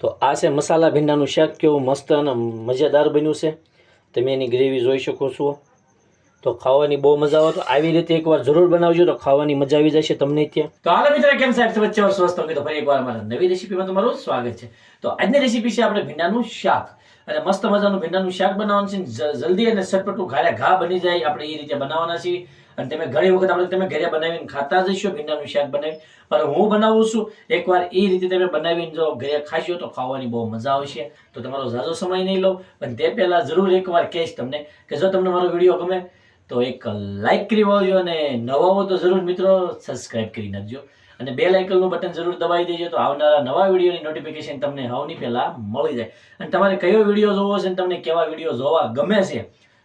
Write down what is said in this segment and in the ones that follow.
તો આ છે મસાલા ભીંડાનું શાક, કેવું મસ્ત અને મજેદાર બન્યું છે. તમે એની ગ્રેવી જોઈ શકો છો. તો ખાવાની બહુ મજા આવે તો આવી રીતે એકવાર જરૂર બનાવજો તો ખાવાની મજા આવી જશે તમને ત્યાં. તો હાલો મિત્રો, કેમ સાહેબ? વચ્ચે સ્વસ્થ તો ફરી એકવાર મારા નવી રેસીપીમાં તમારું સ્વાગત છે. તો આજની રેસીપી છે આપણે ભીંડાનું શાક. અને મસ્ત મજાનું ભીંડાનું શાક બનાવવાનું છે. જલ્દી અને સટપટું ઘારે ઘા બની જાય, આપણે એ રીતે બનાવવાના છીએ. અને તમે ઘણી વખત આપણે તમે ઘરે બનાવીને ખાતા જ હશો, ભીંડાનું શાક બનાવી પણ હું બનાવું છું, એકવાર એ રીતે તમે બનાવીને જો ઘરે ખાશો તો ખાવાની બહુ મજા આવશે. તો તમારો ઝાઝો સમય નહીં લો. પણ તે પહેલા જરૂર એકવાર કહીશ તમને કે જો તમને મારો વીડિયો ગમે, તો એક લાઇક કરી વાવજો અને નવા હો તો જરૂર મિત્રો સબસ્ક્રાઇબ કરી નાખજો. અને બે લાઇકલનું બટન જરૂર દબાવી દેજો તો આવનારા નવા વિડીયોની નોટિફિકેશન તમને હવની પહેલા મળી જાય. અને તમારે કયો વીડિયો જોવો છે અને તમને કેવા વીડિયો જોવા ગમે છે,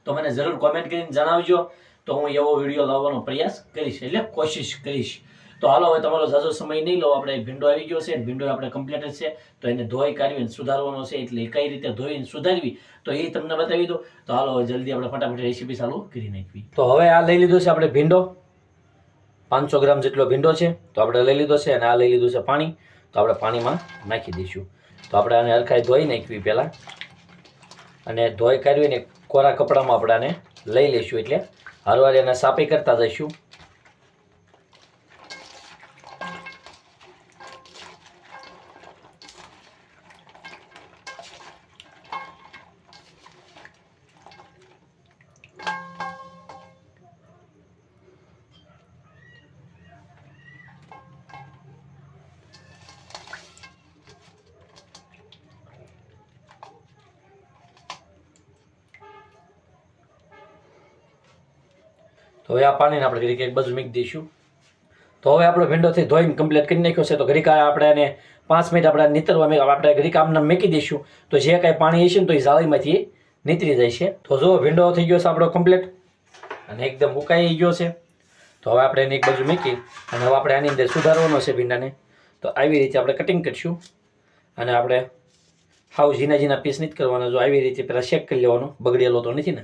તો મને જરૂર કોમેન્ટ કરીને જણાવજો. તો હું એવો વીડિયો લાવવાનો પ્રયાસ કરીશ, એટલે કોશિશ કરીશ. તો હાલો, હવે તમારો ઝાઝો સમય નહીં લો, આપણે ભીંડો આવી ગયો છે ભીંડો આપણે કમ્પ્લીટ છે. તો એને ધોઈ કાઢવીને સુધારવાનો છે, એટલે કઈ રીતે ધોઈને સુધારવી, તો એ તમને બતાવી દો તો હાલો, હવે જલ્દી આપણે ફટાફટ રેસીપી ચાલુ કરી નાખવી. તો હવે આ લઈ લીધો છે આપણે ભીંડો. પાંચસો ગ્રામ જેટલો ભીંડો છે, તો આપણે લઈ લીધો છે, અને આ લઈ લીધું છે પાણી. તો આપણે પાણીમાં નાખી દઈશું. તો આપણે આને હરખાઈ ધોઈ નાખવી પહેલાં. અને ધોઈ કાઢવીને કોરા કપડામાં આપણે આને લઈ લઈશું, એટલે હરવાર એને સાપી કરતા જઈશું. હવે આ પાણીને આપણે ઘડીક એક બાજુ મૂકી દઈશું. તો હવે આપણો ભીંડોથી ધોઈને કમ્પ્લીટ કરી નાખ્યો છે. તો ઘડીક આપણે એને પાંચ મિનિટ આપણે નીતરવા આપણે ઘડીક આમને મૂકી દઈશું. તો જે કાંઈ પાણી હશે ને તો એ જાળીમાંથી નીતરી જાય છે. તો જો ભીંડો થઈ ગયો છે આપણો કમ્પ્લીટ અને એકદમ ઉકાઈ ગયો છે. તો હવે આપણે એને એક બાજુ મૂકી અને હવે આપણે આની અંદર સુધારવાનો છે ભીંડાને તો આવી રીતે આપણે કટિંગ કરીશું. અને આપણે હાવ ઝીના ઝીના પીસ નથી કરવાના જો આવી રીતે પહેલાં શેક કરી લેવાનો. બગડેલો તો નથી ને?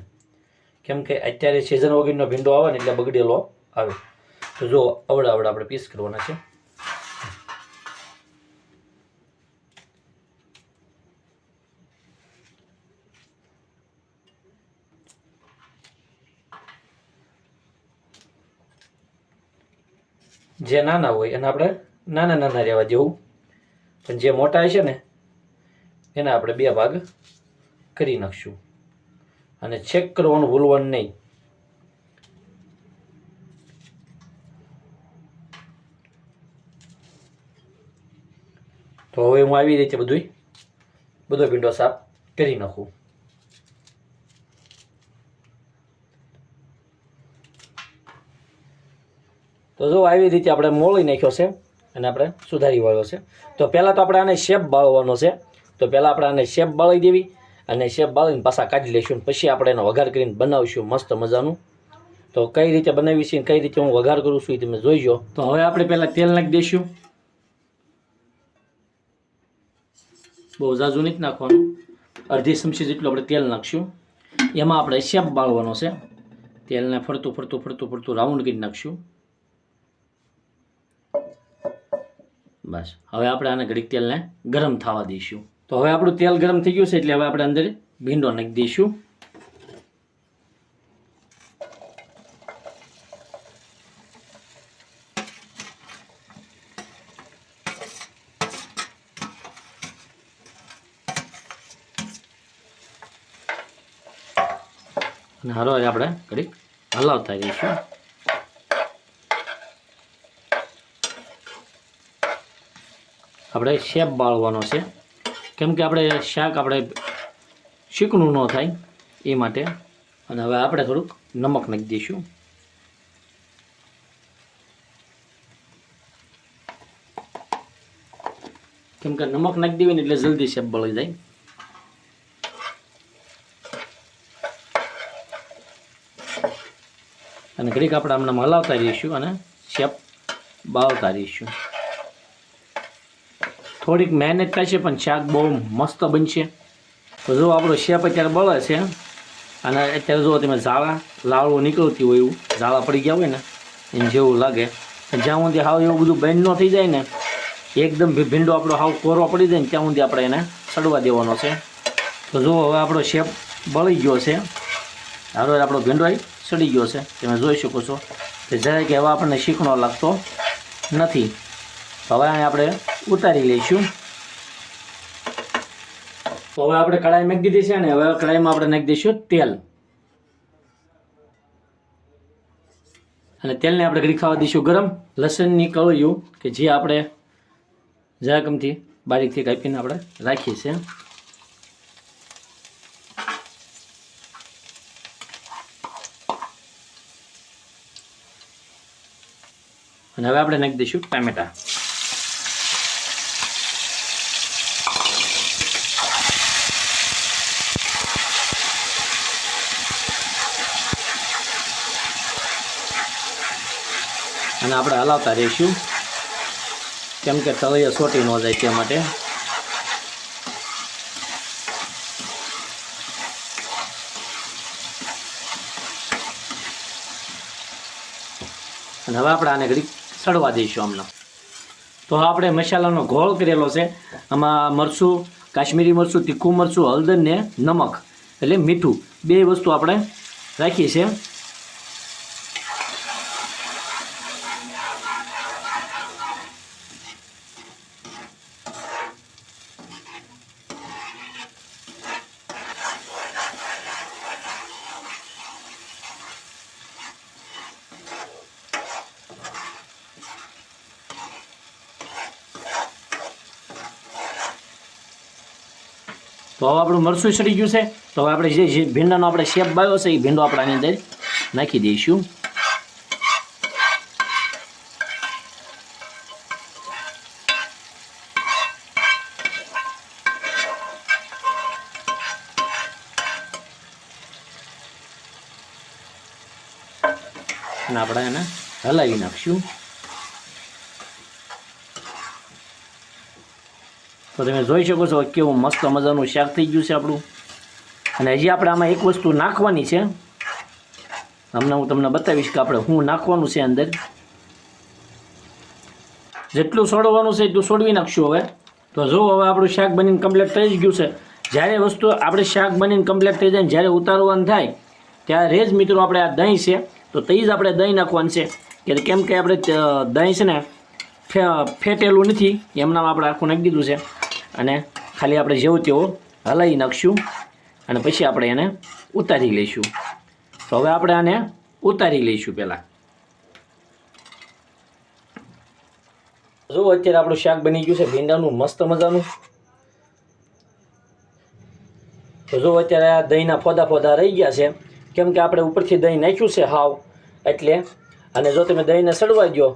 કેમ કે અત્યારે સિઝન વગેરેનો ભીંડો આવે ને એટલે બગડેલો આવે. તો જો અવડા અવડા આપણે પીસ કરવાના છે. જે નાના હોય એને આપણે નાના નાના રહેવા દેવું પણ જે મોટા હશે ને, એના આપણે બે ભાગ કરી નાખશું. અને ચેક કરવાનું ભૂલવાનું નહીં. તો હવે હું આવી રીતે બધું બધો ભીંડો સાફ કરી નાખું. તો જો આવી રીતે આપણે મોળી નાખ્યો છે અને આપણે સુધારી વાળ્યો છે. તો પહેલાં તો આપણે આને શેપ બાળવાનો છે. તો પહેલાં આપણે આને શેપ બાળી દેવી. અને શેપ બાળીને પાછા કાઢી લઈશું પછી આપણે એનો વઘાર કરીને બનાવીશું મસ્ત મજાનું. તો કઈ રીતે બનાવી છે કઈ રીતે હું વઘાર કરું છું એ તમે જોઈજો. તો હવે આપણે પહેલાં તેલ નાખી દઈશું. બહુ ઝાઝું નથી નાખવાનું. અડધી ચમચી જેટલું આપણે તેલ નાખશું. એમાં આપણે શેપ બાળવાનો છે. તેલને ફરતું ફરતું ફરતું ફરતું રાઉન્ડ કરી નાખશું. બસ. હવે આપણે આને ઘડીક તેલને ગરમ થવા દઈશું. તો હવે આપણું તેલ ગરમ થઈ ગયું છે એટલે હવે આપણે અંદર ભીંડો નાખી દઈશું. અને હારો આપણે ઘડીક હલાવતા રહીશું આપણે શેપ બાળવાનો છે. કેમ કે આપણે શાક આપણે શીકણું ન થાય એ માટે. અને હવે આપણે થોડુંક નમક નાખી દઈશું. કેમ કે નમક નાખી દેવી ને એટલે જલ્દી શેપ બળી જાય. અને ઘડીક આપણે આમને હલાવતા રહીશું અને શેપ બાવતા રહીશું. થોડીક મહેનત થશે પણ શાક બહુ મસ્ત બનશે. તો જો આપણો શેપ અત્યારે બળે છે, અને અત્યારે જો તમે ઝાડા લાવડું નીકળતી હોય એવું ઝાડા પડી ગયા હોય ને એને જેવું લાગે. જ્યાં સુધી હાવ એવું બધું બેન્ડ ન થઈ જાય ને, એકદમ ભીંડો આપણો હાવ કોરો પડી જાય ને, ત્યાં સુધી આપણે એને સડવા દેવાનો છે. તો જો હવે આપણો શેપ બળી ગયો છે હવે આપણો ભીંડો સડી ગયો છે. તમે જોઈ શકો છો કે જરાય કે હવે આપણને શીખણો લાગતો નથી. હવે આપણે ઉતારી લઈશું. હવે આપણે કઢાઈ નાખી દીધી છે ને હવે કઢાઈમાં આપણે નાખી દઈશું તેલ. અને તેલને આપણે ઘડી ખાવા દઈશું ગરમ. લસણની કળયું કે જે આપણે જરાકમથી બારીકથી કાપીને આપણે રાખીએ છીએ. અને હવે આપણે નાખી દઈશું ટામેટા. અને આપણે હલાવતા રહીશું. કેમ કે તળિયે સોટી ન જાય તે માટે. અને હવે આપણે આને ઘડી સડવા દઈશું હમણાં તો આપણે મસાલાનો ઘોળ કરેલો છે. આમાં મરચું, કાશ્મીરી મરચું, તીખું મરચું હળદર ને નમક એટલે મીઠું. બે વસ્તુ આપણે રાખીએ છીએ તો હવે આપણું મરચું સડી ગયું છે. તો હવે આપણે જે જે ભીંડાનો આપણે શેપ બાયો છે, એ ભીંડો આપણે આની અંદર નાખી દઈશું. અને આપણે એને હલાવી નાખશું. તો તમે જોઈ શકો છો કેવું મસ્ત મજાનું શાક થઈ ગયું છે આપણું. અને હજી આપણે આમાં એક વસ્તુ નાખવાની છે. હમણાં હું તમને બતાવીશ કે આપણે શું નાખવાનું છે અંદર. જેટલું સોડવાનું છે એટલું સોડવી નાખશું હવે. તો જો હવે આપણું શાક બનીને કમ્પ્લીટ થઈ જ ગયું છે. જ્યારે વસ્તુ આપણે શાક બનીને કમ્પ્લીટ થઈ જાય જ્યારે ઉતારવાનું થાય, ત્યારે જ મિત્રો આપણે આ દહીં છે, તો તે જ આપણે દહીં નાખવાનું છે. કે કેમ કે આપણે દહીં છે ને ફેટેલું નથી. એમનામાં આપણે આખું નાખી દીધું છે. અને ખાલી આપણે જેવું તેવું હલાવી નાખશું અને પછી આપણે એને ઉતારી લઈશું. તો હવે આપણે આને ઉતારી લઈશું પહેલાં. જો અત્યારે આપણું શાક બની ગયું છે, ભીંડાનું મસ્ત મજાનું. તો જો અત્યારે આ દહીંના ફોદા ફોદા રહી ગયા છે. કેમ કે આપણે ઉપરથી દહીં નાખ્યું છે હાવ, એટલે, અને જો તમે દહીંને સડવા દો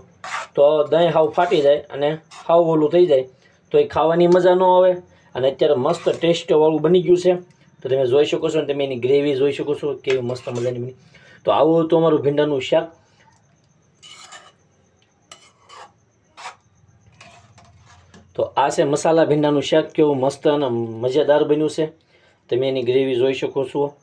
તો દહીં હાવ ફાટી જાય અને હાવ ઓલું થઈ જાય. તો એ ખાવાની મજા ન આવે. અને અત્યારે મસ્ત ટેસ્ટવાળું બની ગયું છે. તો તમે જોઈ શકો છો અને તમે એની ગ્રેવી જોઈ શકો છો કેવી મસ્ત મજાની બની. તો આવું હતું અમારું ભીંડાનું શાક. તો આ છે મસાલા ભીંડાનું શાક. કેવું મસ્ત અને મજેદાર બન્યું છે. તમે એની ગ્રેવી જોઈ શકો છો.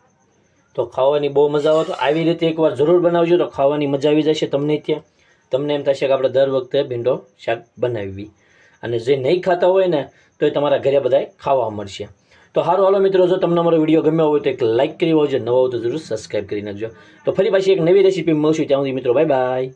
તો ખાવાની બહુ મજા આવે. તો આવી રીતે એકવાર જરૂર બનાવજો તો ખાવાની મજા આવી જશે તમને ત્યાં. તમને એમ થશે કે આપણે દર વખતે ભીંડો શાક બનાવવી. અને જે નહીં ખાતા હોય ને, તો એ તમારા ઘરે બધાય ખાવા મળશે. તો સારું હાલો મિત્રો, જો તમને અમારો વીડિયો ગમ્યો હોય તો એક લાઇક કરી હોજો નવો હોય તો જરૂર સબસ્ક્રાઈબ કરી નાખજો. તો ફરી પાછી એક નવી રેસીપી મળશું ત્યાં સુધી મિત્રો બાય બાય